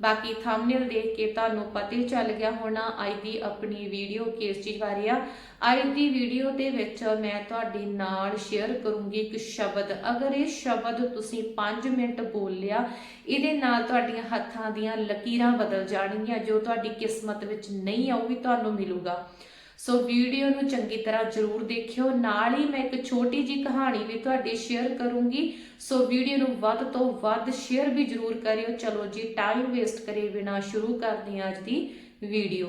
ਬਾਕੀ ਥੰਬਨੇਲ ਦੇਖ ਕੇ ਤੁਹਾਨੂੰ ਪਤਾ ਹੀ ਚੱਲ ਗਿਆ ਹੋਣਾ ਅੱਜ ਦੀ ਆਪਣੀ ਵੀਡੀਓ ਕਿਸ ਚੀਜ਼ ਬਾਰੇ ਆ। ਅੱਜ ਦੀ ਵੀਡੀਓ ਦੇ ਵਿੱਚ ਮੈਂ ਤੁਹਾਡੇ ਨਾਲ ਸ਼ੇਅਰ ਕਰੂੰਗੀ ਇੱਕ ਸ਼ਬਦ। ਅਗਰ ਇਹ ਸ਼ਬਦ ਤੁਸੀਂ 5 ਮਿੰਟ ਬੋਲਿਆ ਇਹਦੇ ਨਾਲ ਤੁਹਾਡੀਆਂ ਹੱਥਾਂ ਦੀਆਂ ਲਕੀਰਾਂ ਬਦਲ ਜਾਣਗੀਆਂ, ਜੋ ਤੁਹਾਡੀ ਕਿਸਮਤ ਵਿੱਚ ਨਹੀਂ ਆਉਗੀ ਤੁਹਾਨੂੰ ਮਿਲੂਗਾ। ਸੋ ਵੀਡੀਓ ਨੂੰ ਚੰਗੀ ਤਰ੍ਹਾਂ ਜਰੂਰ ਦੇਖਿਓ। ਨਾਲ ਹੀ ਮੈਂ ਇੱਕ ਛੋਟੀ ਜੀ ਕਹਾਣੀ ਵੀ ਤੁਹਾਡੇ ਸ਼ੇਅਰ ਕਰੂੰਗੀ। ਸੋ ਵੀਡੀਓ ਨੂੰ ਵੱਧ ਤੋਂ ਵੱਧ ਸ਼ੇਅਰ ਵੀ ਜਰੂਰ ਕਰਿਓ। ਚਲੋ ਜੀ ਟਾਈਮ ਵੇਸਟ ਕਰੇ ਬਿਨਾ ਸ਼ੁਰੂ ਕਰਦੇ ਹਾਂ ਅੱਜ ਦੀ ਵੀਡੀਓ।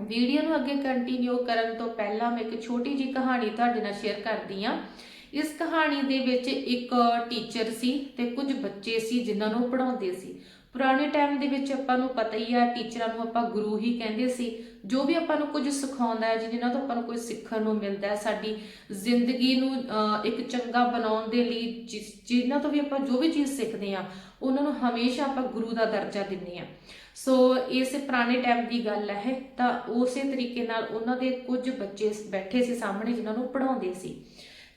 ਵੀਡੀਓ ਨੂੰ ਅੱਗੇ ਕੰਟੀਨਿਊ ਕਰਨ ਤੋਂ ਪਹਿਲਾਂ ਮੈਂ ਇੱਕ ਛੋਟੀ ਜੀ ਕਹਾਣੀ ਤੁਹਾਡੇ ਨਾਲ ਸ਼ੇਅਰ ਕਰਦੀ ਹਾਂ। ਇਸ ਕਹਾਣੀ ਦੇ ਵਿੱਚ ਇੱਕ ਟੀਚਰ ਸੀ ਤੇ ਕੁਝ ਬੱਚੇ ਸੀ ਜਿਨ੍ਹਾਂ ਨੂੰ ਪੜ੍ਹਾਉਂਦੇ ਸੀ। ਪੁਰਾਣੇ ਟਾਈਮ ਦੇ ਵਿੱਚ ਆਪਾਂ ਨੂੰ ਪਤਾ ਹੀ ਆ ਟੀਚਰਾਂ ਨੂੰ ਆਪਾਂ ਗੁਰੂ ਹੀ ਕਹਿੰਦੇ ਸੀ। ਜੋ ਵੀ ਆਪਾਂ ਨੂੰ ਕੁਝ ਸਿਖਾਉਂਦਾ ਹੈ ਜਿਨ੍ਹਾਂ ਤੋਂ ਆਪਾਂ ਨੂੰ ਕੁਝ ਸਿੱਖਣ ਨੂੰ ਮਿਲਦਾ ਹੈ, ਸਾਡੀ ਜ਼ਿੰਦਗੀ ਨੂੰ ਇੱਕ ਚੰਗਾ ਬਣਾਉਣ ਦੇ ਲਈ ਜਿਸ- ਜਿਨ੍ਹਾਂ ਤੋਂ ਵੀ ਆਪਾਂ ਜੋ ਵੀ ਚੀਜ਼ ਸਿੱਖਦੇ ਆ ਉਹਨਾਂ ਨੂੰ ਹਮੇਸ਼ਾ ਆਪਾਂ ਗੁਰੂ ਦਾ ਦਰਜਾ ਦਿੰਦੇ ਆ ਸੋ, ਇਸ ਪੁਰਾਣੇ ਟਾਈਮ ਦੀ ਗੱਲ ਹੈ ਤਾਂ ਉਸੇ ਤਰੀਕੇ ਨਾਲ ਉਹਨਾਂ ਦੇ ਕੁਝ ਬੱਚੇ ਬੈਠੇ ਸੀ ਸਾਹਮਣੇ, ਜਿਨ੍ਹਾਂ ਨੂੰ ਪੜ੍ਹਾਉਂਦੇ ਸੀ।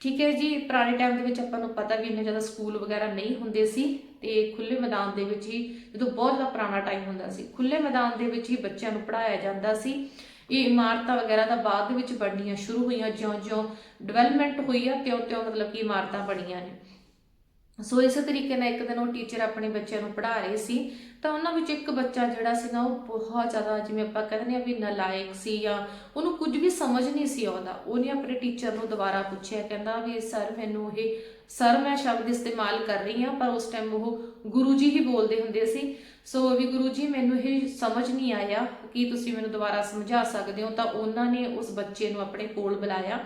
ਠੀਕ ਹੈ ਜੀ, ਪੁਰਾਣੇ ਟਾਈਮ ਦੇ ਵਿੱਚ ਆਪਾਂ ਨੂੰ ਪਤਾ ਵੀ ਇੰਨੇ ਜ਼ਿਆਦਾ ਸਕੂਲ ਵਗੈਰਾ ਨਹੀਂ ਹੁੰਦੇ ਸੀ। ਤੇ ਖੁੱਲੇ ਮੈਦਾਨ ਦੇ ਵਿੱਚ ਹੀ, ਜਦੋਂ ਬਹੁਤ ਜ਼ਿਆਦਾ ਪੁਰਾਣਾ ਟਾਈਮ ਹੁੰਦਾ ਸੀ, ਖੁੱਲੇ ਮੈਦਾਨ ਦੇ ਵਿੱਚ ਹੀ ਬੱਚਿਆਂ ਨੂੰ ਪੜ੍ਹਾਇਆ ਜਾਂਦਾ ਸੀ। ਇਹ ਇਮਾਰਤਾਂ ਵਗੈਰਾ ਦਾ ਬਾਅਦ ਦੇ ਵਿੱਚ ਬਣਨੀਆਂ ਸ਼ੁਰੂ ਹੋਈਆਂ, ਜਿਉਂ-ਜਿਉਂ ਡਿਵੈਲਪਮੈਂਟ ਹੋਈ ਆ, ਤਿਉਂ-ਤਿਉਂ ਮਤਲਬ ਕਿ ਇਮਾਰਤਾਂ ਬਣੀਆਂ ਨੇ। ਸੋ ਇਸੇ ਤਰੀਕੇ ਨਾਲ ਇੱਕ ਦਿਨ ਉਹ ਟੀਚਰ ਆਪਣੇ ਬੱਚਿਆਂ ਨੂੰ ਪੜ੍ਹਾ ਰਹੇ ਸੀ, ਤਾਂ ਉਹਨਾਂ ਵਿੱਚ ਇੱਕ ਬੱਚਾ ਜਿਹੜਾ ਸੀ ਨਾ ਉਹ ਬਹੁਤ ਜ਼ਿਆਦਾ ਜਿਵੇਂ ਆਪਾਂ ਕਹਿੰਦੇ ਆ ਵੀ ਨਲਾਇਕ ਸੀ ਜਾਂ ਉਹਨੂੰ ਕੁਝ ਵੀ ਸਮਝ ਨਹੀਂ ਸੀ ਆਉਂਦਾ। ਉਹਨੇ ਆਪਣੇ ਟੀਚਰ ਨੂੰ ਦੁਬਾਰਾ ਪੁੱਛਿਆ, ਕਹਿੰਦਾ ਵੀ ਸਰ ਮੈਨੂੰ ਇਹ ਸਰ ਮੈਂ ਸ਼ਬਦ ਇਸਤੇਮਾਲ ਕਰ ਰਹੀ ਹਾਂ ਪਰ ਉਸ ਟਾਈਮ ਉਹ ਗੁਰੂ ਜੀ ਹੀ ਬੋਲਦੇ ਹੁੰਦੇ ਸੀ। ਸੋ ਵੀ ਗੁਰੂ ਜੀ ਮੈਨੂੰ ਇਹ ਸਮਝ ਨਹੀਂ ਆਇਆ ਕਿ ਤੁਸੀਂ ਮੈਨੂੰ ਦੁਬਾਰਾ ਸਮਝਾ ਸਕਦੇ ਹੋ। ਤਾਂ ਉਹਨਾਂ ਨੇ ਉਸ ਬੱਚੇ ਨੂੰ ਆਪਣੇ ਕੋਲ ਬੁਲਾਇਆ।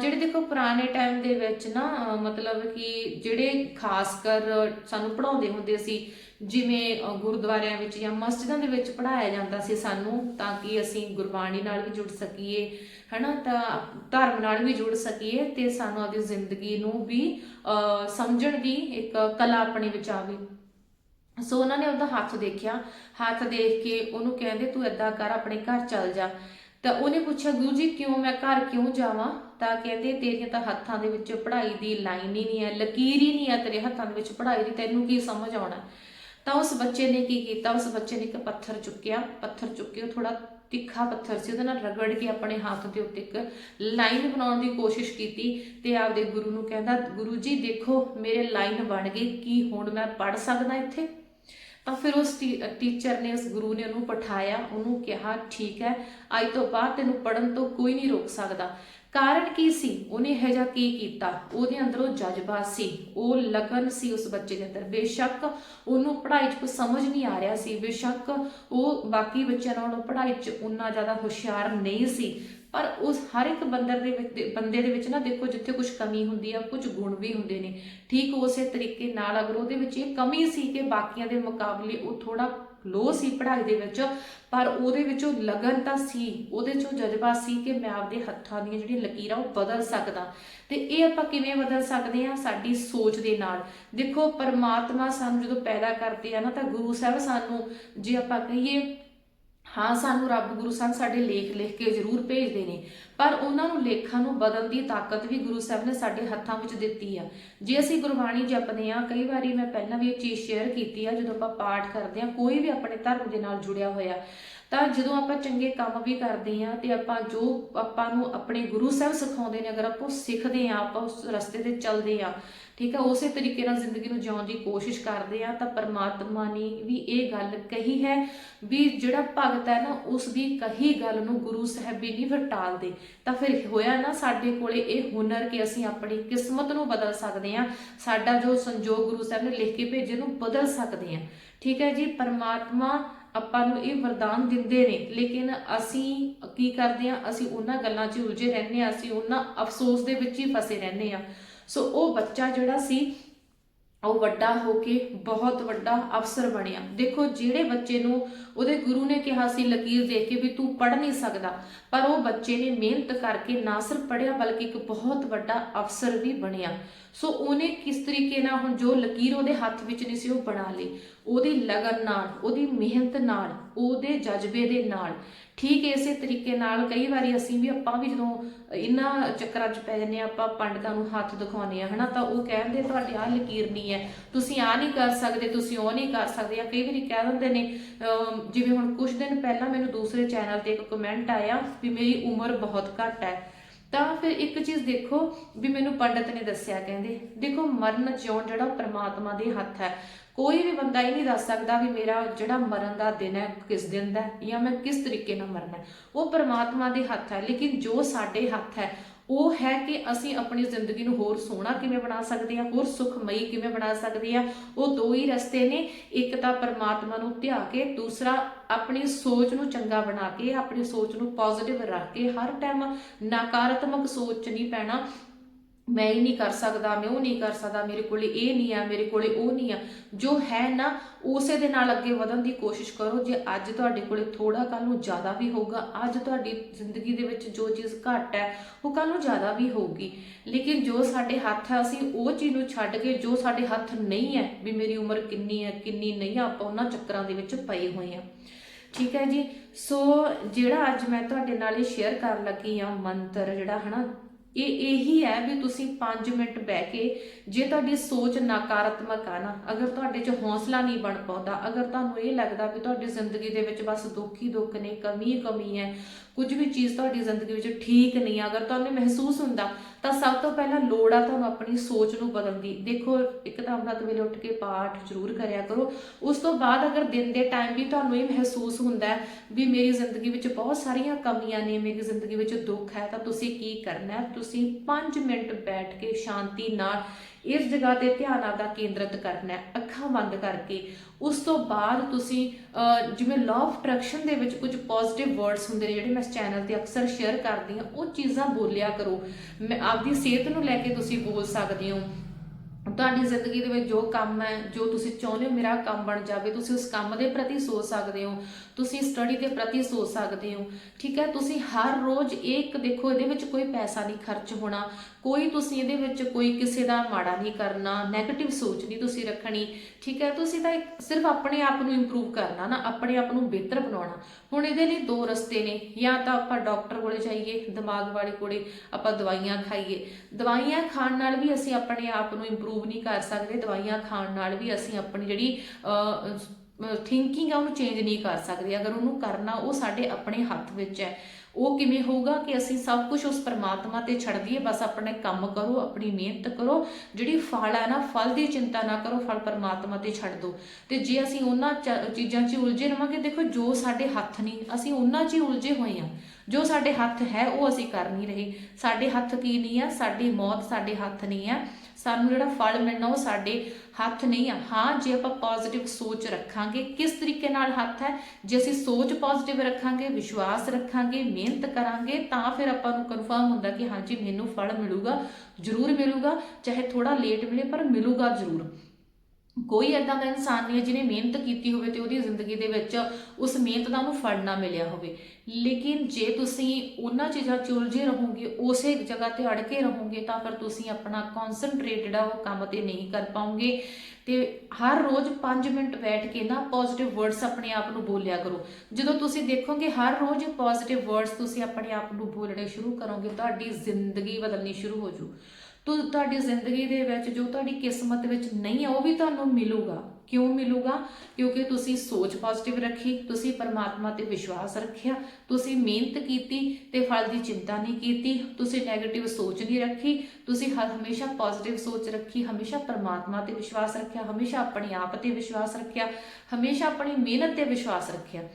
ਜਿਹੜੇ ਦੇਖੋ ਪੁਰਾਣੇ ਟਾਈਮ ਦੇ ਵਿੱਚ ਨਾ ਮਤਲਬ ਕਿ ਜਿਹੜੇ ਖਾਸ ਕਰ ਸਾਨੂੰ ਪੜਾਉਂਦੇ ਹੁੰਦੇ ਸੀ, ਜਿਵੇਂ ਗੁਰਦੁਆਰਿਆਂ ਵਿੱਚ ਜਾਂ ਮਸਜਿਦਾਂ ਦੇ ਵਿੱਚ ਪੜਾਇਆ ਜਾਂਦਾ ਸੀ ਸਾਨੂੰ, ਤਾਂ ਕਿ ਅਸੀਂ ਗੁਰਬਾਣੀ ਨਾਲ ਵੀ ਜੁੜ ਸਕੀਏ, ਹਨਾ? ਤਾਂ ਧਰਮ ਨਾਲ ਵੀ ਜੁੜ ਸਕੀਏ ਤੇ ਸਾਨੂੰ ਆਪਣੀ ਜ਼ਿੰਦਗੀ ਨੂੰ ਵੀ ਸਮਝਣ ਦੀ ਇੱਕ ਕਲਾ ਆਪਣੇ ਵਿੱਚ ਆਵੇ। ਸੋ ਉਹਨਾਂ ਨੇ ਉਹਦਾ ਹੱਥ ਦੇਖਿਆ। ਹੱਥ ਦੇਖ ਕੇ ਉਹਨੂੰ ਕਹਿੰਦੇ, ਤੂੰ ਏਦਾਂ ਕਰ, ਆਪਣੇ ਘਰ ਚੱਲ ਜਾ। ਤਾਂ ਉਹਨੇ ਪੁੱਛਿਆ, ਗੁਰੂ ਜੀ, ਕਿਉਂ ਮੈਂ ਘਰ ਕਿਉਂ ਜਾਵਾਂ? ਤਾਂ ਕਹਿੰਦੇ ਤੇਰੀਆਂ ਤਾਂ ਹੱਥਾਂ ਦੇ ਵਿੱਚ ਪੜ੍ਹਾਈ ਦੀ ਲਾਈਨ ਹੀ ਨਹੀਂ ਹੈ, ਲਕੀਰ ਹੀ ਨਹੀਂ ਹੈ ਤੇਰੇ ਹੱਥਾਂ ਦੇ ਵਿੱਚ ਪੜ੍ਹਾਈ ਦੀ, ਤੈਨੂੰ ਕੀ ਸਮਝ ਆਉਣਾ? ਤਾਂ ਉਸ ਬੱਚੇ ਨੇ ਕੀ ਕੀਤਾ? ਉਸ ਬੱਚੇ ਨੇ ਇੱਕ ਪੱਥਰ ਚੁੱਕਿਆ ਪੱਥਰ ਚੁੱਕਿਆ ਥੋੜਾ ਤਿੱਖਾ ਪੱਥਰ ਸੀ, ਉਹਦੇ ਨਾਲ ਰਗੜ ਕੇ ਆਪਣੇ ਹੱਥ ਦੇ ਉੱਤੇ ਇੱਕ ਲਾਈਨ ਬਣਾਉਣ ਦੀ ਕੋਸ਼ਿਸ਼ ਕੀਤੀ ਤੇ ਆਪਦੇ ਗੁਰੂ ਨੂੰ ਕਹਿੰਦਾ, ਗੁਰੂ ਜੀ ਦੇਖੋ, ਮੇਰੇ ਲਾਈਨ ਬਣ ਗਈ, ਕੀ ਹੁਣ ਮੈਂ ਪੜ ਸਕਦਾ ਇੱਥੇ? ਤਾਂ ਫਿਰ ਉਸ ਟੀਚਰ ਨੇ ਉਸ ਗੁਰੂ ਨੇ ਉਹਨੂੰ ਪਠਾਇਆ ਉਹਨੂੰ ਕਿਹਾ, ਠੀਕ ਹੈ, ਅੱਜ ਤੋਂ ਬਾਅਦ ਤੈਨੂੰ ਪੜਨ ਤੋਂ ਕੋਈ ਨਹੀਂ ਰੋਕ ਸਕਦਾ। ਕਾਰਨ ਕੀ ਸੀ? ਉਹਨੇ ਇਹ ਜਿਹਾ ਕੀ ਕੀਤਾ? ਉਹਦੇ ਅੰਦਰ ਉਹ ਜਜ਼ਬਾ ਸੀ। ਉਹ ਲਗਨ ਸੀ ਉਸ ਬੱਚੇ ਦੇ ਅੰਦਰ। ਬੇਸ਼ੱਕ ਉਹਨੂੰ ਪੜ੍ਹਾਈ 'ਚ ਕੁਝ ਸਮਝ ਨਹੀਂ ਆ ਰਿਹਾ ਸੀ। ਬੇਸ਼ੱਕ ਉਹ ਬਾਕੀ ਬੱਚਿਆਂ ਨਾਲੋਂ ਪੜ੍ਹਾਈ 'ਚ ਉਨਾ ਜ਼ਿਆਦਾ ਹੁਸ਼ਿਆਰ ਨਹੀਂ ਸੀ। ਪਰ ਉਸ ਹਰ ਇੱਕ ਬੰਦਰ ਦੇ ਵਿੱਚ ਬੰਦੇ ਦੇ ਵਿੱਚ ਨਾ ਦੇਖੋ ਜਿੱਥੇ ਕੁਝ ਕਮੀ ਹੁੰਦੀ ਆ ਕੁਝ ਗੁਣ ਵੀ ਹੁੰਦੇ ਨੇ। ਠੀਕ ਉਸੇ ਤਰੀਕੇ ਨਾਲ ਅਗਰ ਉਹਦੇ ਵਿੱਚ ਇਹ ਕਮੀ ਸੀ ਕਿ ਬਾਕੀਆਂ ਦੇ ਮੁਕਾਬਲੇ ਉਹ ਥੋੜਾ ਲੋ ਸੀ ਪੜ੍ਹਾਈ ਦੇ ਵਿੱਚ, ਪਰ ਉਹਦੇ ਵਿੱਚੋਂ ਲਗਨ ਤਾਂ ਸੀ, ਉਹਦੇ ਚੋਂ ਜਜ਼ਬਾ ਸੀ ਕਿ ਮੈਂ ਆਪਦੇ ਹੱਥਾਂ ਦੀਆਂ ਜਿਹੜੀਆਂ ਲਕੀਰਾਂ ਉਹ ਬਦਲ ਸਕਦਾ। ਤੇ ਇਹ ਆਪਾਂ ਕਿਵੇਂ ਬਦਲ ਸਕਦੇ ਆ ਸਾਡੀ ਸੋਚ ਦੇ ਨਾਲ। ਦੇਖੋ ਪਰਮਾਤਮਾ ਸਾਨੂੰ ਜਦੋਂ ਪੈਦਾ ਕਰਦੇ ਆ ਨਾ ਤਾਂ ਗੁਰੂ ਸਾਹਿਬ ਸਾਨੂੰ ਜੇ ਆਪਾਂ ਕਹੀਏ ਹਾਂ, ਸਾਨੂੰ ਰੱਬ ਗੁਰੂ ਸਾਹਿਬ ਸਾਡੇ ਲੇਖ ਲਿਖ ਕੇ ਜ਼ਰੂਰ ਭੇਜਦੇ ਨੇ, ਪਰ ਉਹਨਾਂ ਨੂੰ ਲੇਖਾਂ ਨੂੰ ਬਦਲਣ ਦੀ ਤਾਕਤ ਵੀ ਗੁਰੂ ਸਾਹਿਬ ਨੇ ਸਾਡੇ ਹੱਥਾਂ ਵਿੱਚ ਦਿੱਤੀ ਆ। ਜੇ ਅਸੀਂ ਗੁਰਬਾਣੀ ਜਪਦੇ ਆ ਕਈ ਵਾਰੀ ਮੈਂ ਪਹਿਲਾਂ ਵੀ ਇਹ ਚੀਜ਼ ਸ਼ੇਅਰ ਕੀਤੀ ਆ, ਜਦੋਂ ਆਪਾਂ ਪਾਠ ਕਰਦੇ ਆ ਕੋਈ ਵੀ ਆਪਣੇ ਧਰਮ ਦੇ ਨਾਲ ਜੁੜਿਆ ਹੋਇਆ ਤਾਂ ਜਦੋਂ ਆਪਾਂ ਚੰਗੇ ਕੰਮ ਵੀ ਕਰਦੇ ਆ ਤੇ ਆਪਾਂ ਜੋ ਆਪਾਂ ਨੂੰ ਆਪਣੇ ਗੁਰੂ ਸਾਹਿਬ ਸਿਖਾਉਂਦੇ ਨੇ, ਅਗਰ ਆਪਾਂ ਸਿੱਖਦੇ ਆ ਆਪਾਂ ਉਸ ਰਸਤੇ ਤੇ ਚੱਲਦੇ ਆ ਠੀਕ ਆ ਉਸੇ ਤਰੀਕੇ ਨਾਲ ਜ਼ਿੰਦਗੀ ਨੂੰ ਜਿਉਣ ਦੀ ਕੋਸ਼ਿਸ਼ ਕਰਦੇ ਆ ਤਾਂ ਪਰਮਾਤਮਾ ਨੇ ਵੀ ਇਹ ਗੱਲ ਕਹੀ ਹੈ ਵੀ ਜਿਹੜਾ ਭਗਤ ਹੈ ਨਾ, ਉਸ ਦੀ ਕਹੀ ਗੱਲ ਨੂੰ ਗੁਰੂ ਸਾਹਿਬ ਵੀ ਨਹੀਂ ਫਿਰ ਟਾਲਦੇ ਤਾਂ ਫਿਰ ਹੋਇਆ ਨਾ ਸਾਡੇ ਕੋਲੇ ਇਹ ਹੁਨਰ ਕਿ ਅਸੀਂ ਆਪਣੀ ਕਿਸਮਤ ਨੂੰ ਬਦਲ ਸਕਦੇ ਆ ਸਾਡਾ ਜੋ ਸੰਜੋਗ ਗੁਰੂ ਸਾਹਿਬ ਨੇ ਲਿਖ ਕੇ ਭੇਜੇ ਨੂੰ ਬਦਲ ਸਕਦੇ ਆ ਠੀਕ ਹੈ ਜੀ, ਪਰਮਾਤਮਾ ਆਪਾਂ ਨੂੰ ਇਹ ਵਰਦਾਨ ਦਿੰਦੇ ਨੇ। ਲੇਕਿਨ ਅਸੀਂ ਕੀ ਕਰਦੇ ਆ ਅਸੀਂ ਉਹਨਾਂ ਗੱਲਾਂ 'ਚ ਉਲਝੇ ਰਹਿੰਦੇ ਆ ਅਸੀਂ ਉਹਨਾਂ ਅਫਸੋਸ ਦੇ ਵਿੱਚ ਹੀ ਫਸੇ ਰਹਿੰਦੇ ਆ ਸੋ ਉਹ ਬੱਚਾ ਜਿਹੜਾ ਸੀ ਉਹ ਵੱਡਾ ਹੋ ਕੇ ਬਹੁਤ ਵੱਡਾ ਅਫਸਰ ਬਣਿਆ। ਦੇਖੋ, ਜਿਹੜੇ ਬੱਚੇ ਨੂੰ ਉਹਦੇ ਗੁਰੂ ਨੇ ਕਿਹਾ ਸੀ, ਲਕੀਰ ਦੇਖ ਕੇ ਵੀ ਤੂੰ ਪੜ੍ਹ ਨਹੀਂ ਸਕਦਾ। ਪਰ ਉਹ ਬੱਚੇ ਨੇ ਮਿਹਨਤ ਕਰਕੇ ਨਾ ਸਿਰਫ ਪੜ੍ਹਿਆ, ਬਲਕਿ ਇੱਕ ਬਹੁਤ ਵੱਡਾ ਅਫਸਰ ਵੀ ਬਣਿਆ। ਸੋ ਉਹਨੇ ਕਿਸ ਤਰੀਕੇ ਨਾਲ ਹੁਣ ਜੋ ਲਕੀਰ ਉਹਦੇ ਹੱਥ ਵਿੱਚ ਨਹੀਂ ਸੀ, ਉਹ ਬਣਾ ਲਈ। ਉਹਦੀ ਲਗਨ ਨਾਲ, ਉਹਦੀ ਮਿਹਨਤ ਨਾਲ ਉਹਦੇ ਜਜ਼ਬੇ ਦੇ ਨਾਲ। ਠੀਕ ਇਸੇ ਤਰੀਕੇ ਨਾਲ ਕਈ ਵਾਰੀ ਅਸੀਂ ਵੀ ਆਪਾਂ ਵੀ ਜਦੋਂ ਇਹਨਾਂ ਚੱਕਰਾਂ 'ਚ ਪੈ ਜਾਂਦੇ ਹਾਂ, ਆਪਾਂ ਪੰਡਤਾਂ ਨੂੰ ਹੱਥ ਦਿਖਾਉਂਦੇ ਆ ਹਨਾ? ਤਾਂ ਉਹ ਕਹਿੰਦੇ, ਤੁਹਾਡੀ ਆਹ ਲਕੀਰ ਨਹੀਂ ਹੈ। ਤੁਸੀਂ ਆ ਨਹੀਂ ਕਰ ਸਕਦੇ, ਤੁਸੀਂ ਉਹ ਨਹੀਂ ਕਰ ਸਕਦੇ। ਆ ਕਈ ਵਾਰੀ ਕਹਿ ਦਿੰਦੇ ਨੇ ਜਿਵੇਂ ਹੁਣ ਕੁਝ ਦਿਨ ਪਹਿਲਾਂ ਮੈਨੂੰ ਦੂਸਰੇ ਚੈਨਲ ਤੇ ਇੱਕ ਕਮੈਂਟ ਆਇਆ ਵੀ ਮੇਰੀ ਉਮਰ ਬਹੁਤ ਘੱਟ ਹੈ। ਤਾਂ ਫਿਰ ਇੱਕ ਚੀਜ਼ ਦੇਖੋ ਵੀ ਮੈਨੂੰ ਪੰਡਤ ਨੇ ਦੱਸਿਆ, ਕਹਿੰਦੇ, ਦੇਖੋ, ਮਰਨ ਜਿਉਣ ਜਿਹੜਾ ਉਹ ਪ੍ਰਮਾਤਮਾ ਦੇ ਹੱਥ ਹੈ। ਕੋਈ ਵੀ ਬੰਦਾ ਇਹ ਨਹੀਂ ਦੱਸ ਸਕਦਾ ਵੀ ਮੇਰਾ ਜਿਹੜਾ ਮਰਨ ਦਾ ਦਿਨ ਹੈ ਕਿਸ ਦਿਨ ਦਾ ਜਾਂ ਮੈਂ ਕਿਸ ਤਰੀਕੇ ਨਾਲ ਮਰਨਾ ਉਹ ਪ੍ਰਮਾਤਮਾ ਦੇ ਹੱਥ ਹੈ, ਲੇਕਿਨ ਜੋ ਸਾਡੇ ਹੱਥ ਹੈ ਉਹ ਹੈ ਕਿ ਅਸੀਂ ਆਪਣੀ ਜ਼ਿੰਦਗੀ ਨੂੰ ਹੋਰ ਸੋਹਣਾ ਕਿਵੇਂ ਬਣਾ ਸਕਦੇ ਹਾਂ, ਹੋਰ ਸੁਖਮਈ ਕਿਵੇਂ ਬਣਾ ਸਕਦੇ ਹਾਂ। ਉਹ ਦੋ ਹੀ ਰਸਤੇ ਨੇ, ਇੱਕ ਤਾਂ ਪਰਮਾਤਮਾ ਨੂੰ ਧਿਆ ਕੇ, ਦੂਸਰਾ ਆਪਣੀ ਸੋਚ ਨੂੰ ਚੰਗਾ ਬਣਾ ਕੇ, ਆਪਣੀ ਸੋਚ ਨੂੰ ਪੋਜ਼ਿਟਿਵ ਰੱਖ ਕੇ, ਹਰ ਟਾਈਮ ਨਕਾਰਾਤਮਕ ਸੋਚ 'ਚ ਨਹੀਂ ਪੈਣਾ। ਮੈਂ ਇਹ ਨਹੀਂ ਕਰ ਸਕਦਾ, ਮੈਂ ਉਹ ਨਹੀਂ ਕਰ ਸਕਦਾ, ਮੇਰੇ ਕੋਲੇ ਇਹ ਨਹੀਂ ਆ, ਮੇਰੇ ਕੋਲੇ ਉਹ ਨਹੀਂ ਆ। ਜੋ ਹੈ ਨਾ, ਉਸੇ ਦੇ ਨਾਲ ਅੱਗੇ ਵਧਣ ਦੀ ਕੋਸ਼ਿਸ਼ ਕਰੋ। ਜੇ ਅੱਜ ਤੁਹਾਡੇ ਕੋਲੇ ਥੋੜਾ ਕੱਲ ਨੂੰ ਜ਼ਿਆਦਾ ਵੀ ਹੋਊਗਾ, ਅੱਜ ਤੁਹਾਡੀ ਜ਼ਿੰਦਗੀ ਦੇ ਵਿੱਚ ਜੋ ਚੀਜ਼ ਘੱਟ ਹੈ, ਉਹ ਕੱਲ ਨੂੰ ਜ਼ਿਆਦਾ ਵੀ ਹੋਊਗੀ। ਲੇਕਿਨ ਜੋ ਸਾਡੇ ਹੱਥ ਹੈ ਅਸੀਂ ਉਹ ਚੀਜ਼ ਨੂੰ ਛੱਡ ਕੇ ਜੋ ਸਾਡੇ ਹੱਥ ਨਹੀਂ ਹੈ, ਵੀ ਮੇਰੀ ਉਮਰ ਕਿੰਨੀ ਹੈ, ਕਿੰਨੀ ਨਹੀਂ ਆ, ਆਪਾਂ ਉਹਨਾਂ ਚੱਕਰਾਂ ਦੇ ਵਿੱਚ ਪਏ ਹੋਏ ਆ ਠੀਕ ਹੈ ਜੀ? ਸੋ ਜਿਹੜਾ ਅੱਜ ਮੈਂ ਤੁਹਾਡੇ ਨਾਲ ਇਹ ਸ਼ੇਅਰ ਕਰਨ ਲੱਗੀ ਆ ਮੰਤਰ ਜਿਹੜਾ ਹਨਾ ਇਹ ਇਹੀ ਹੈ ਵੀ ਤੁਸੀਂ 5 ਮਿੰਟ ਬਹਿ ਕੇ ਜੇ ਤੁਹਾਡੀ ਸੋਚ ਨਕਾਰਾਤਮਕ ਆ ਨਾ, ਅਗਰ ਤੁਹਾਡੇ 'ਚ ਹੌਸਲਾ ਨਹੀਂ ਬਣ ਪਾਉਂਦਾ, ਅਗਰ ਤੁਹਾਨੂੰ ਇਹ ਲੱਗਦਾ ਵੀ ਤੁਹਾਡੀ ਜ਼ਿੰਦਗੀ ਦੇ ਵਿੱਚ ਬਸ ਦੁੱਖ ਹੀ ਦੁੱਖ ਨੇ, ਕਮੀ ਹੀ ਕਮੀ ਹੈ, ਕੁਝ ਵੀ ਚੀਜ਼ ਤੁਹਾਡੀ ਜ਼ਿੰਦਗੀ ਵਿੱਚ ਠੀਕ ਨਹੀਂ ਆ, ਅਗਰ ਤੁਹਾਨੂੰ ਮਹਿਸੂਸ ਹੁੰਦਾ ਤਾਂ ਸਭ ਤੋਂ ਪਹਿਲਾਂ ਲੋੜ ਆ ਤੁਹਾਨੂੰ ਆਪਣੀ ਸੋਚ ਨੂੰ ਬਦਲਣ ਦੀ। ਦੇਖੋ ਇੱਕ ਤਾਂ ਅੰਮ੍ਰਿਤ ਵੇਲੇ ਉੱਠ ਕੇ ਪਾਠ ਜ਼ਰੂਰ ਕਰਿਆ ਕਰੋ। ਉਸ ਤੋਂ ਬਾਅਦ ਅਗਰ ਦਿਨ ਦੇ ਟਾਈਮ ਵੀ ਤੁਹਾਨੂੰ ਇਹ ਮਹਿਸੂਸ ਹੁੰਦਾ ਵੀ ਮੇਰੀ ਜ਼ਿੰਦਗੀ ਵਿੱਚ ਬਹੁਤ ਸਾਰੀਆਂ ਕਮੀਆਂ ਨੇ, ਮੇਰੀ ਜ਼ਿੰਦਗੀ ਵਿੱਚ ਦੁੱਖ ਹੈ, ਤਾਂ ਤੁਸੀਂ ਕੀ ਕਰਨਾ ਤੁਸੀਂ 5 ਮਿੰਟ ਬੈਠ ਕੇ ਸ਼ਾਂਤੀ ਨਾਲ ਇਸ ਜਗ੍ਹਾ ਤੇ ਧਿਆਨ ਆਪਦਾ ਕੇਂਦਰਿਤ ਕਰਨਾ ਹੈ, ਅੱਖਾਂ ਬੰਦ ਕਰਕੇ। ਉਸ ਤੋਂ ਬਾਅਦ ਤੁਸੀਂ ਜਿਵੇਂ ਲਾਅ ਆਫ ਅਟਰੈਕਸ਼ਨ ਦੇ ਵਿੱਚ ਕੁਝ ਪੋਜ਼ਿਟਿਵ ਵਰਡਸ ਹੁੰਦੇ ਨੇ, ਜਿਹੜੇ ਮੈਂ ਇਸ ਚੈਨਲ ਤੇ ਅਕਸਰ ਸ਼ੇਅਰ ਕਰਦੀ ਹਾਂ, ਉਹ ਚੀਜ਼ਾਂ ਬੋਲਿਆ ਕਰੋ। ਮੈਂ ਆਪਦੀ ਸਿਹਤ ਨੂੰ ਲੈ ਕੇ ਤੁਸੀਂ ਬੋਲ ਸਕਦੇ ਹੋ। ਤੁਹਾਡੀ ਜ਼ਿੰਦਗੀ ਦੇ ਵਿੱਚ ਜੋ ਕੰਮ ਹੈ, ਜੋ ਤੁਸੀਂ ਚਾਹੁੰਦੇ ਹੋ ਮੇਰਾ ਕੰਮ ਬਣ ਜਾਵੇ, ਤੁਸੀਂ ਉਸ ਕੰਮ ਦੇ ਪ੍ਰਤੀ ਸੋਚ ਸਕਦੇ ਹੋ, ਤੁਸੀਂ ਸਟੱਡੀ ਦੇ ਪ੍ਰਤੀ ਸੋਚ ਸਕਦੇ ਹੋ, ਠੀਕ ਹੈ? ਤੁਸੀਂ ਹਰ ਰੋਜ਼ ਇਹ ਇੱਕ ਦੇਖੋ, ਇਹਦੇ ਵਿੱਚ ਕੋਈ ਪੈਸਾ ਨਹੀਂ ਖਰਚ ਹੋਣਾ, ਕੋਈ ਤੁਸੀਂ ਇਹਦੇ ਵਿੱਚ ਕੋਈ ਕਿਸੇ ਦਾ ਮਾੜਾ ਨਹੀਂ ਕਰਨਾ 네ਗੇਟਿਵ ਸੋਚ ਨਹੀਂ ਤੁਸੀਂ ਰੱਖਣੀ, ਠੀਕ ਹੈ? ਤੁਸੀਂ ਤਾਂ ਸਿਰਫ ਆਪਣੇ ਆਪ ਨੂੰ ਇੰਪਰੂਵ ਕਰਨਾ ਨਾ, ਆਪਣੇ ਆਪ ਨੂੰ ਬਿਹਤਰ ਬਣਾਉਣਾ। ਹੁਣ ਇਹਦੇ ਲਈ ਦੋ ਰਸਤੇ ਨੇ, ਜਾਂ ਤਾਂ ਆਪਾਂ ਡਾਕਟਰ ਕੋਲੇ ਜਾਈਏ, ਦਿਮਾਗ ਵਾਲੇ ਕੋਲੇ ਆਪਾਂ ਦਵਾਈਆਂ ਖਾਈਏ। ਦਵਾਈਆਂ ਖਾਣ ਨਾਲ ਵੀ ਅਸੀਂ ਆਪਣੇ ਆਪ ਨੂੰ ਇੰਪਰੂਵ ਨਹੀਂ ਕਰ ਸਕਦੇ, ਦਵਾਈਆਂ ਖਾਣ ਨਾਲ ਵੀ ਅਸੀਂ ਆਪਣੀ ਜਿਹੜੀ ਥਿੰਕਿੰਗ ਆ ਉਹਨੂੰ ਚੇਂਜ ਨਹੀਂ ਕਰ ਸਕਦੇ। ਅਗਰ ਉਹਨੂੰ ਕਰਨਾ ਉਹ ਸਾਡੇ ਆਪਣੇ ਹੱਥ ਵਿੱਚ ਹੈ। ਉਹ ਕਿਵੇਂ ਹੋਊਗਾ ਕਿ ਅਸੀਂ ਸਭ ਕੁਝ ਉਸ ਪਰਮਾਤਮਾ ਤੇ ਛੱਡ ਦਈਏ, ਬਸ ਆਪਣੇ ਕੰਮ ਕਰੋ, ਆਪਣੀ ਮਿਹਨਤ ਕਰੋ। ਜਿਹੜੀ ਫਲ ਹੈ ਨਾ, ਫਲ ਦੀ ਚਿੰਤਾ ਨਾ ਕਰੋ, ਫਲ ਪਰਮਾਤਮਾ ਤੇ ਛੱਡ ਦਿਓ ਤੇ ਜੇ ਅਸੀਂ ਉਹਨਾਂ ਚ- ਚੀਜ਼ਾਂ 'ਚ ਉਲਝੇ ਰਵਾਂਗੇ, ਦੇਖੋ ਜੋ ਸਾਡੇ ਹੱਥ ਨਹੀਂ, ਅਸੀਂ ਉਹਨਾਂ 'ਚ ਹੀ ਉਲਝੇ ਹੋਏ ਆ ਜੋ ਸਾਡੇ ਹੱਥ ਹੈ, ਉਹ ਅਸੀਂ ਕਰ ਨਹੀਂ ਰਹੇ। ਸਾਡੇ ਹੱਥ ਕੀ ਨਹੀਂ ਆ? ਸਾਡੀ ਮੌਤ ਸਾਡੇ ਹੱਥ ਨਹੀਂ ਆ। ਸਾਨੂੰ ਜਿਹੜਾ ਫਲ ਮਿਲਣਾ ਉਹ ਸਾਡੇ ਹੱਥ ਨਹੀਂ ਆ। ਹਾਂ, ਜੇ ਆਪਾਂ ਪੋਜ਼ਿਟਿਵ ਸੋਚ ਰੱਖਾਂਗੇ, ਕਿਸ ਤਰੀਕੇ ਨਾਲ ਹੱਥ ਹੈ? ਜੇ ਅਸੀਂ ਸੋਚ ਪੋਜ਼ਿਟਿਵ ਰੱਖਾਂਗੇ, ਵਿਸ਼ਵਾਸ ਰੱਖਾਂਗੇ, ਮਿਹਨਤ ਕਰਾਂਗੇ, ਤਾਂ ਫਿਰ ਆਪਾਂ ਨੂੰ ਕਨਫਰਮ ਹੁੰਦਾ ਕਿ ਹਾਂਜੀ, ਮੈਨੂੰ ਫਲ ਮਿਲੂਗਾ, ਜ਼ਰੂਰ ਮਿਲੂਗਾ, ਚਾਹੇ ਥੋੜਾ ਲੇਟ ਮਿਲੇ, ਪਰ ਮਿਲੂਗਾ ਜ਼ਰੂਰ। ਕੋਈ ਏਦਾਂ ਦਾ ਇਨਸਾਨ ਨਹੀਂ ਹੈ ਜਿਹਨੇ ਮਿਹਨਤ ਕੀਤੀ ਹੋਵੇ ਤੇ ਉਹਦੀ ਜ਼ਿੰਦਗੀ ਦੇ ਵਿੱਚ ਉਸ ਮਿਹਨਤ ਦਾ ਉਹਨੂੰ ਫਲ ਨਾ ਮਿਲਿਆ ਹੋਵੇ। ਲੇਕਿਨ ਜੇ ਤੁਸੀਂ ਉਹਨਾਂ ਚੀਜ਼ਾਂ 'ਚ ਉਲਝੇ ਰਹੋਗੇ, ਉਸੇ ਜਗ੍ਹਾ ਤੇ ਅੜ ਕੇ ਰਹੋਗੇ, ਤਾਂ ਫਿਰ ਤੁਸੀਂ ਆਪਣਾ ਕਨਸੈਂਟਰੇਟ ਜਿਹੜਾ ਉਹ ਕੰਮ ਤੇ ਨਹੀਂ ਕਰ ਪਾਓਗੇ। ਤੇ ਹਰ ਰੋਜ਼ 5 ਮਿੰਟ ਬੈਠ ਕੇ ਨਾ ਪੋਜ਼ਿਟਿਵ ਵਰਡਸ ਆਪਣੇ ਆਪ ਨੂੰ ਬੋਲਿਆ ਕਰੋ। ਜਦੋਂ ਤੁਸੀਂ ਦੇਖੋਗੇ ਹਰ ਰੋਜ਼ ਪੋਜ਼ਿਟਿਵ ਵਰਡਸ ਤੁਸੀਂ ਆਪਣੇ ਆਪ ਨੂੰ ਬੋਲਣੇ ਸ਼ੁਰੂ ਕਰੋਗੇ, ਤੁਹਾਡੀ ਜ਼ਿੰਦਗੀ ਬਦਲਣੀ ਸ਼ੁਰੂ ਹੋ ਜੂ। ਤੋ ਤੁਹਾਡੀ ਜ਼ਿੰਦਗੀ ਦੇ ਵਿੱਚ ਜੋ ਤੁਹਾਡੀ ਕਿਸਮਤ ਵਿੱਚ ਨਹੀਂ ਹੈ ਉਹ ਵੀ ਤੁਹਾਨੂੰ ਮਿਲੂਗਾ। ਕਿਉਂ ਮਿਲੂਗਾ? ਕਿਉਂਕਿ ਤੁਸੀਂ ਸੋਚ ਪੋਜ਼ਿਟਿਵ ਰੱਖੀ, ਤੁਸੀਂ ਪਰਮਾਤਮਾ ਤੇ ਵਿਸ਼ਵਾਸ ਰੱਖਿਆ, ਤੁਸੀਂ ਮਿਹਨਤ ਕੀਤੀ ਤੇ ਫਲ ਦੀ ਚਿੰਤਾ ਨਹੀਂ ਕੀਤੀ, ਤੁਸੀਂ 네ਗੇਟਿਵ ਸੋਚ ਨਹੀਂ ਰੱਖੀ, ਤੁਸੀਂ ਹਰ ਹਮੇਸ਼ਾ ਪੋਜ਼ਿਟਿਵ ਸੋਚ ਰੱਖੀ, ਹਮੇਸ਼ਾ ਪਰਮਾਤਮਾ ਤੇ ਵਿਸ਼ਵਾਸ ਰੱਖਿਆ, ਹਮੇਸ਼ਾ ਆਪਣੇ ਆਪ ਤੇ ਵਿਸ਼ਵਾਸ ਰੱਖਿਆ, ਹਮੇਸ਼ਾ ਆਪਣੀ ਮਿਹਨਤ ਤੇ ਵਿਸ਼ਵਾਸ ਰੱਖਿਆ।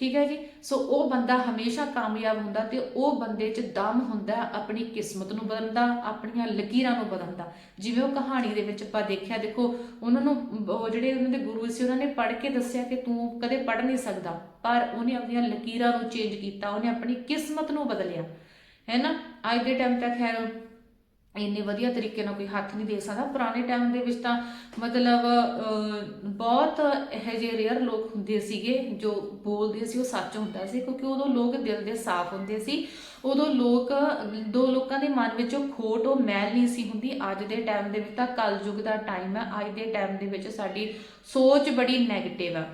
ਠੀਕ ਹੈ ਜੀ? ਸੋ ਉਹ ਬੰਦਾ ਹਮੇਸ਼ਾ ਕਾਮਯਾਬ ਹੁੰਦਾ ਤੇ ਉਹ ਬੰਦੇ 'ਚ ਦਮ ਹੁੰਦਾ ਆਪਣੀ ਕਿਸਮਤ ਨੂੰ ਬਦਲਣ ਦਾ ਆਪਣੀਆਂ ਲਕੀਰਾਂ ਨੂੰ ਬਦਲਣ ਦਾ ਜਿਵੇਂ ਉਹ ਕਹਾਣੀ ਦੇ ਵਿੱਚ ਆਪਾਂ ਦੇਖਿਆ, ਦੇਖੋ, ਉਹਨਾਂ ਨੂੰ, ਉਹ ਜਿਹੜੇ ਉਹਨਾਂ ਦੇ ਗੁਰੂ ਸੀ, ਉਹਨਾਂ ਨੇ ਪੜ੍ਹ ਕੇ ਦੱਸਿਆ ਕਿ ਤੂੰ ਕਦੇ ਪੜ੍ਹ ਨਹੀਂ ਸਕਦਾ, ਪਰ ਉਹਨੇ ਆਪਣੀਆਂ ਲਕੀਰਾਂ ਨੂੰ ਚੇਂਜ ਕੀਤਾ, ਉਹਨੇ ਆਪਣੀ ਕਿਸਮਤ ਨੂੰ ਬਦਲਿਆ। ਹੈ ਨਾ? ਅੱਜ ਦੇ ਟਾਈਮ ਤੱਕ ਖੈਰ ਇੰਨੇ ਵਧੀਆ ਤਰੀਕੇ ਨਾਲ ਕੋਈ ਹੱਥ ਨਹੀਂ ਦੇ ਸਕਦਾ। ਪੁਰਾਣੇ ਟਾਈਮ ਦੇ ਵਿੱਚ ਤਾਂ ਮਤਲਬ ਬਹੁਤ ਇਹੋ ਜਿਹੇ ਰੇਅਰ ਲੋਕ ਹੁੰਦੇ ਸੀਗੇ ਜੋ ਬੋਲਦੇ ਸੀ, ਉਹ ਸੱਚ ਹੁੰਦਾ ਸੀ, ਕਿਉਂਕਿ ਉਦੋਂ ਲੋਕ ਦਿਲ ਦੇ ਸਾਫ਼ ਹੁੰਦੇ ਸੀ। ਉਦੋਂ ਲੋਕ, ਦੋ ਲੋਕਾਂ ਦੇ ਮਨ ਵਿੱਚ ਉਹ ਖੋਟ, ਉਹ ਮੈਲ ਨਹੀਂ ਸੀ ਹੁੰਦੀ। ਅੱਜ ਦੇ ਟਾਈਮ ਦੇ ਵਿੱਚ ਤਾਂ ਕਲਯੁਗ ਦਾ ਟਾਈਮ ਹੈ। ਅੱਜ ਦੇ ਟਾਈਮ ਦੇ ਵਿੱਚ ਸਾਡੀ ਸੋਚ ਬੜੀ ਨੈਗੇਟਿਵ ਆ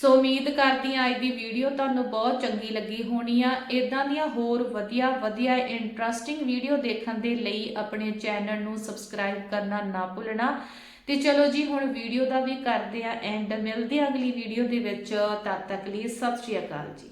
ਸੋ ਉਮੀਦ ਕਰਦੀ ਹਾਂ ਅੱਜ ਦੀ ਵੀਡੀਓ ਤੁਹਾਨੂੰ ਬਹੁਤ ਚੰਗੀ ਲੱਗੀ ਹੋਣੀ ਆ। ਇਦਾਂ ਦੀਆਂ ਹੋਰ ਵਧੀਆ ਵਧੀਆ ਇੰਟਰਸਟਿੰਗ ਵੀਡੀਓ ਦੇਖਣ ਦੇ ਲਈ ਆਪਣੇ ਚੈਨਲ ਨੂੰ ਸਬਸਕ੍ਰਾਈਬ ਕਰਨਾ ਨਾ ਭੁੱਲਣਾ। ਤੇ ਚਲੋ ਜੀ, ਹੁਣ ਵੀਡੀਓ ਦਾ ਵੀ ਕਰਦੇ ਆ ਐਂਡ ਮਿਲਦੇ ਆ ਅਗਲੀ ਵੀਡੀਓ ਦੇ ਵਿੱਚ। ਤਦ ਤੱਕ ਲਈ ਸਤਿ ਸ਼੍ਰੀ ਅਕਾਲ ਜੀ।